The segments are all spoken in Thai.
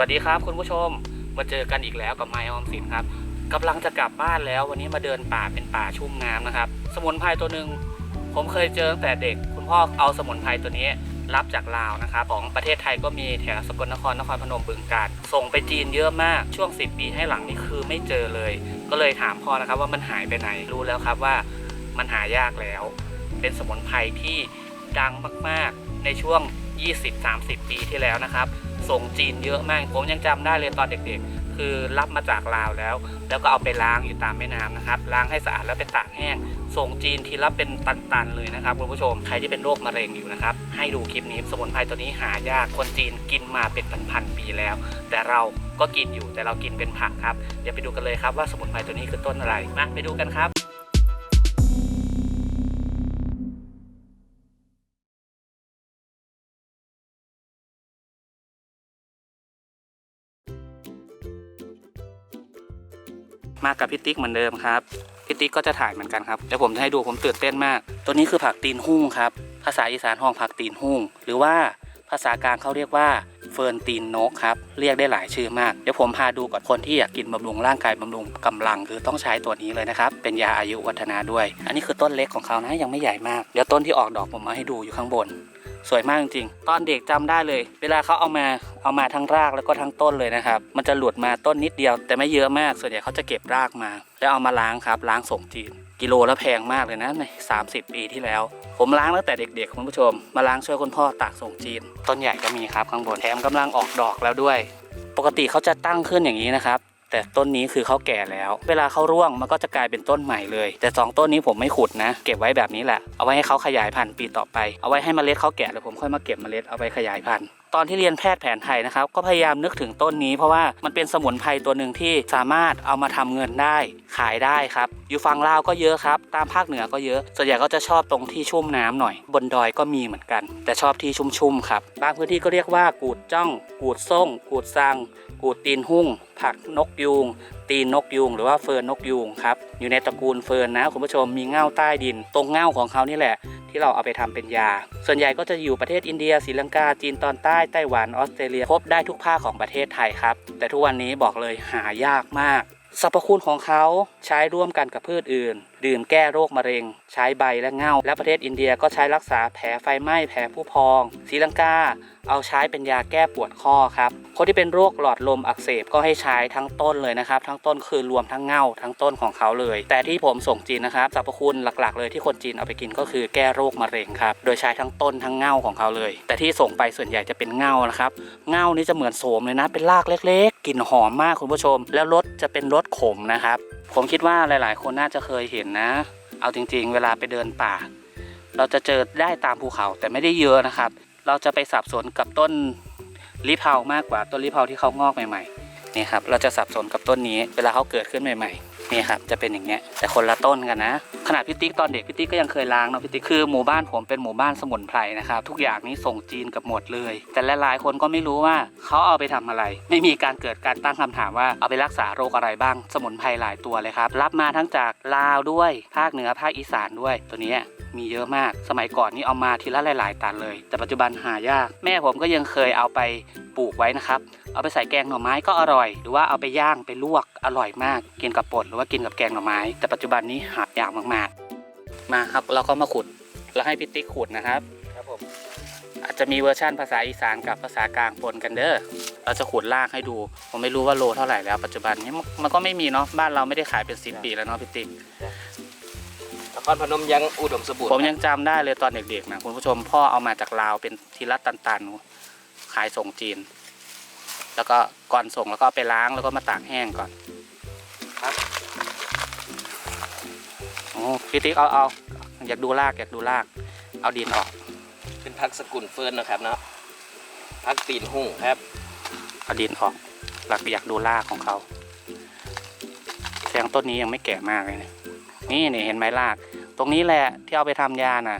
วัสดีครับคุณผู้ชมมาเจอกันอีกแล้วกับไมออมสินครับกำลังจะกลับบ้านแล้ววันนี้มาเดินป่าเป็นป่าชุ่มน้ำนะครับ สมุนไพรตัวหนึ่งผมเคยเจอตั้งแต่เด็ก คุณพ่อเอาสมุนไพรตัวนี้รับจากลาวนะครับของประเทศไทยก็มีแถวสกลนครนครพนมบึงกาฬส่งไปจีนเยอะมากช่วง 10 ปีให้หลังนี่คือไม่เจอเลย ก็เลยถามพ่อนะครับว่ามันหายไปไหนรู้แล้วครับว่ามันหายากแล้ว เป็นสมุนไพรที่ดังมากๆในช่วง 20-30 ปีที่แล้วนะครับ ส่งจีนเยอะมาก ผมยังจำได้เลยตอนเด็กๆ คือรับมาจากลาวแล้ว แล้วก็เอาไปล้างอยู่ตามแม่น้ำนะครับ ล้างให้สะอาดแล้วไปตากแห้ง ส่งจีนทีละเป็นตันๆเลยนะครับคุณผู้ชม ใครที่เป็นโรคมะเร็งอยู่นะครับ ให้ดูคลิปนี้ สมุนไพรตัวนี้หายาก คนจีนกินมาเป็นพันๆปีแล้ว แต่เราก็กินอยู่ แต่เรากินเป็นผักครับ เดี๋ยวไปดูกันเลยครับว่าสมุนไพรตัวนี้คือต้นอะไร มาไปดูกันครับ มากับพี่ติ๊กเหมือนเดิมครับพี่ติ๊กก็จะถ่ายเหมือนกันครับเดี๋ยวผมจะให้ดูผมตื่นเต้นมาก ตัวนี้คือผักตีนหุ้งครับ ภาษาอีสานห้องผักตีนหุ้งหรือว่าภาษากลางเขาเรียกว่าเฟิร์นตีนนกครับ เรียกได้หลายชื่อมาก เดี๋ยวผมพาดูกับคนที่อยากกินบำรุงร่างกายบำรุงกำลังคือต้องใช้ตัวนี้เลยนะครับ เป็นยาอายุวัฒนะด้วย อันนี้คือต้นเล็กของเขานะยังไม่ใหญ่มาก เดี๋ยวต้นที่ออกดอกผมมาให้ดูอยู่ข้างบน สวยมากจริงๆ ตอนเด็กจำได้เลย เวลาเขาเอามา เอามาทั้งรากแล้วก็ทั้งต้นเลยนะครับ มันจะหลุดมาต้นนิดเดียว แต่ไม่เยอะมากส่วนใหญ่เขาจะเก็บรากมา แล้วเอามาล้างครับล้างส่งจีน กิโลละแพงมากเลยนะใน 30 ปีที่แล้ว ผมล้างตั้งแต่เด็กๆคุณผู้ชม มาล้างช่วยคุณพ่อตากส่งจีน ต้นใหญ่ก็มีครับข้างบนแถมกำลังออกดอกแล้วด้วย ปกติเขาจะตั้งขึ้นอย่างนี้นะครับแต่ต้นนี้คือเขาแก่แล้ว เวลาเขาร่วงมันก็จะกลายเป็นต้นใหม่เลย แต่สองต้นนี้ผมไม่ขุดนะ เก็บไว้แบบนี้แหละ เอาไว้ให้เขาขยายพันธุ์ปีต่อไป เอาไว้ให้เมล็ดเขาแก่แล้วผมค่อยมาเก็บเมล็ดเอาไปขยายพันธุ์ตอนที่เรียนแพทย์แผนไทยนะครับ ก็พยายามนึกถึงต้นนี้เพราะว่ามันเป็นสมุนไพรตัวหนึ่งที่สามารถเอามาทำเงินได้ ขายได้ครับ อยู่ฝั่งลาวก็เยอะครับ ตามภาคเหนือก็เยอะ ส่วนใหญ่ก็จะชอบตรงที่ชุ่มน้ำหน่อย บนดอยก็มีเหมือนกัน แต่ชอบที่ชุ่มๆครับ บางพื้นที่ก็เรียกว่ากูดจ้อง กูดส่งกูดซัง กูดตีนหุ่ง ผักนกยูงตีนนกยูงหรือว่าเฟิร์นนกยูงครับ อยู่ในตระกูลเฟิร์นนะคุณผู้ชมมีเง่าใต้ดิน ตรงเง่าของเขานี่แหละ ที่เราเอาไปทำเป็นยา ส่วนใหญ่ก็จะอยู่ประเทศอินเดียศรีลังกา จีนตอนใต้ ไต้หวัน ออสเตรเลีย พบได้ทุกภาคของประเทศไทยครับ แต่ทุกวันนี้บอกเลยหายากมาก สรรพคุณของเขาใช้ร่วมกันกับพืชอื่น ดื่มแก้โรคมะเร็ง ใช้ใบและเง่า และประเทศอินเดียก็ใช้รักษาแผลไฟไหม้แผลผู้พองศรีลังกา เอาใช้เป็นยาแก้ปวดข้อครับคนที่เป็นโรคหลอดลมอักเสบก็ให้ใช้ทั้งต้นเลยนะครับ ทั้งต้นคือรวมทั้งเง่าทั้งต้นของเขาเลย แต่ที่ผมส่งจีนนะครับสรรพคุณหลักๆ เลยที่คนจีนเอาไปกินก็คือแก้โรคมะเร็งครับโดยใช้ทั้งต้นทั้งเง่าของเขาเลย แต่ที่ส่งไปส่วนใหญ่จะเป็นเง่านะครับเง่านี่จะเหมือนโสมเลยนะเป็นรากเล็ก ๆกลิ่นหอมมากคุณผู้ชม แล้วรสจะเป็นรสขมนะครับ ผมคิดว่าหลาย ๆ คนน่าจะเคยเห็นนะ เอาจริง ๆ เวลาไปเดินป่า เราจะเจอได้ตามภูเขาแต่ไม่ได้เยอะนะครับ เราจะไปสับสนกับต้นลิเพามากกว่าต้นลิเพาที่เขางอกใหม่ ๆ นี่ครับ เราจะสับสนกับต้นนี้ เวลาเขาเกิดขึ้นใหม่ ๆ นี่ครับจะเป็นอย่างเงี้ยแต่คนละต้นกันนะ ขนาดพี่ติ๊กตอนเด็กพี่ติ๊กก็ยังเคยล้างเนาะพี่ติ๊กคือหมู่บ้านผมเป็นหมู่บ้านสมุนไพรนะครับทุกอย่างนี้ส่งจีนกับหมดเลย แต่หลายๆคนก็ไม่รู้ว่าเขาเอาไปทำอะไร ไม่มีการเกิดการตั้งคำถามว่าเอาไปรักษาโรคอะไรบ้าง สมุนไพรหลายตัวเลยครับรับมาทั้งจากลาวด้วย ภาคเหนือภาคอีสานด้วย ตัวนี้มีเยอะมาก สมัยก่อนนี่เอามาทีละหลาย ๆ ตันเลย แต่ปัจจุบันหายาก แม่ผมก็ยังเคยเอาไป ปลูกไว้นะครับ เอาไปใส่แกงหน่อไม้ก็อร่อย หรือว่าเอาไปย่างไปลวกอร่อยมาก กินกับป่นหรือว่ากินกับแกงหน่อไม้ แต่ปัจจุบันนี้หายากมากๆ มาครับเราก็มาขุดแล้วให้พี่ติ๊กขุดนะครับครับผมอาจจะมีเวอร์ชั่นภาษาอีสานกับภาษากลางปนกันเด้อ เราจะขุดลากให้ดู ผมไม่รู้ว่าโลเท่าไหร่แล้ว ปัจจุบันนี้มันมันก็ไม่มีเนาะ บ้านเราไม่ได้ขายเป็นสิบปีแล้วเนาะพี่ติ๊กนครพนมยังอุดมสมบูรณ์ ผมยังจำได้เลยตอนเด็กๆนะคุณผู้ชมพ่อเอามาจากลาวเป็นทีละตันๆ ขายส่งจีน แล้วก็ก่อนส่งแล้วก็เอาไปล้างแล้วก็มาตากแห้งก่อนครับโอ้พี่ติ๊กเอาเอาอยากดูรากอยากดูราก เอาดินออก เป็นพักสกุลเฟิร์นนะครับเนาะพักตีนหุ่งครับเอาดินออกหลักอยากดูรากของเขาแสดงต้นนี้ยังไม่แก่มากเลยนะนี่นี่เห็นไหมราก ตรงนี้แหละที่เอาไปทำยาน่ะ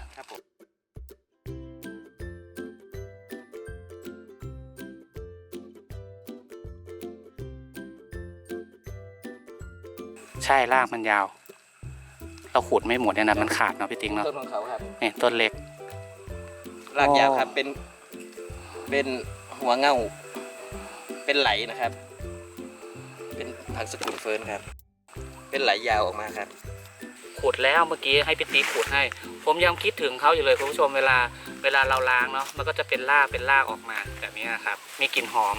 ใช่รากมันยาว เราขุดไม่หมดเนี่ยนะมันขาดเนาะพี่ติ๊งเนาะต้นของเขาครับนี่ต้นเล็ก รากยาวอ๋อครับเป็น เป็นหัวเง่าเป็นไหลนะครับ เป็นผักสกุลเฟิร์นครับ เป็นไหลยาวออกมาครับขุดแล้วเมื่อกี้ให้พี่ติ๊กขุดให้ ผมยังคิดถึงเขาอยู่เลยคุณผู้ชมเวลา เวลาเราล้างเนาะมันก็จะเป็นรากเป็นรากออกมาแบบนี้ครับ มีกลิ่นหอม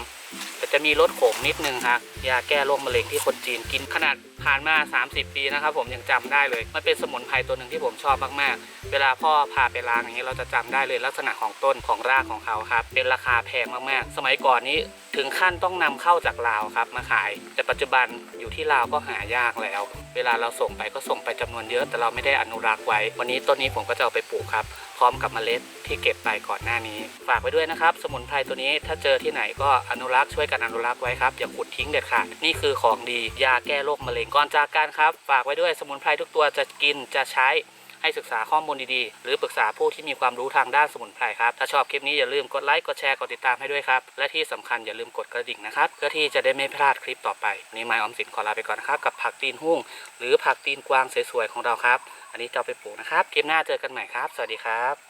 แต่จะมีรสขมนิดนึงครับยาแก้โรคมะเร็งที่คนจีนกินขนาดผ่านมา 30 ปีนะครับ ผมยังจำได้เลยมันเป็นสมุนไพรตัวหนึ่งที่ผมชอบมากๆ เวลาพ่อพาไปล้างอย่างนี้เราจะจำได้เลยลักษณะของต้นของรากของเขาครับ เป็นราคาแพงมากๆ สมัยก่อนนี้ถึงขั้นต้องนำเข้าจากลาวครับมาขาย แต่ปัจจุบันอยู่ที่ลาวก็หายากแล้ว เวลาเราส่งไปก็ส่งไปจำนวนเยอะ แต่เราไม่ได้อนุรักษ์ไว้ วันนี้ต้นนี้ผมก็จะเอาไปปลูกครับ พร้อมกับเมล็ดที่เก็บไปก่อนหน้านี้ ฝากไว้ด้วยนะครับ สมุนไพรตัวนี้ถ้าเจอที่ไหนก็อนุรักษ์ช่วยกันอนุรักษ์ไว้ครับอย่าขุดทิ้งเด็ดขาดนี่คือของดียาแก้โรคมะเร็งก่อนจากการครับ ฝากไว้ด้วยสมุนไพรทุกตัวจะกินจะใช้ให้ศึกษาข้อมูลดีๆ หรือปรึกษาผู้ที่มีความรู้ทางด้านสมุนไพรครับ ถ้าชอบคลิปนี้อย่าลืมกดไลค์ กดแชร์ กดติดตามให้ด้วยครับ และที่สำคัญอย่าลืมกดกระดิ่งนะครับ เพื่อที่จะได้ไม่พลาดคลิปต่อไปวันนี้ไมออมสินขอลาไปก่อนนะครับ กับผักตีนหุ่งหรือผักตีนกวางสวยๆของเราครับ อันนี้จะเอาไปปลูกนะครับ คลิปหน้าเจอกันใหม่ครับ สวัสดีครับ